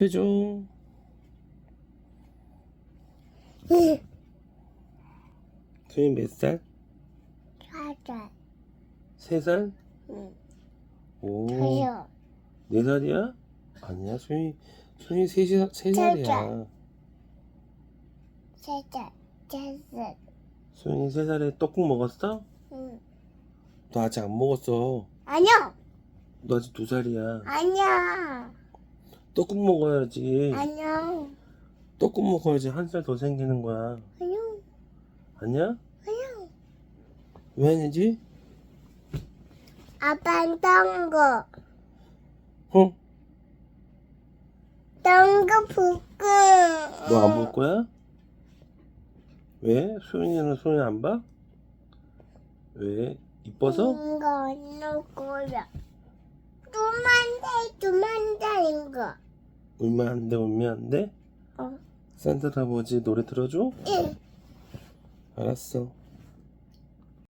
해줘. 소희 몇 살? 사자. 세 살? 응. 오. 저요. 네 살이야? 아니야, 소희. 소희 세, 살- 세 살이야. 사자. 자스. 소희 세 살에 떡국 먹었어? 응. 너 아직 안 먹었어. 아니야. 너 아직 두 살이야. 아니야. 떡국 먹어야지. 아니야. 떡국 먹어야지 한 살 더 생기는 거야. 아니야. 아니야? 아니야. 왜 아니지? 아빠는 똥거. 어? 똥거 붓고. 너안 볼 거야? 왜? 소윤이는 소윤 안 봐? 왜? 이뻐서? 똥거 안 거야. 두만 대, 두만 대인 거. 울면 안 돼, 울면 안 돼? 어. 산타 할아버지 노래 들어줘? 응. 알았어.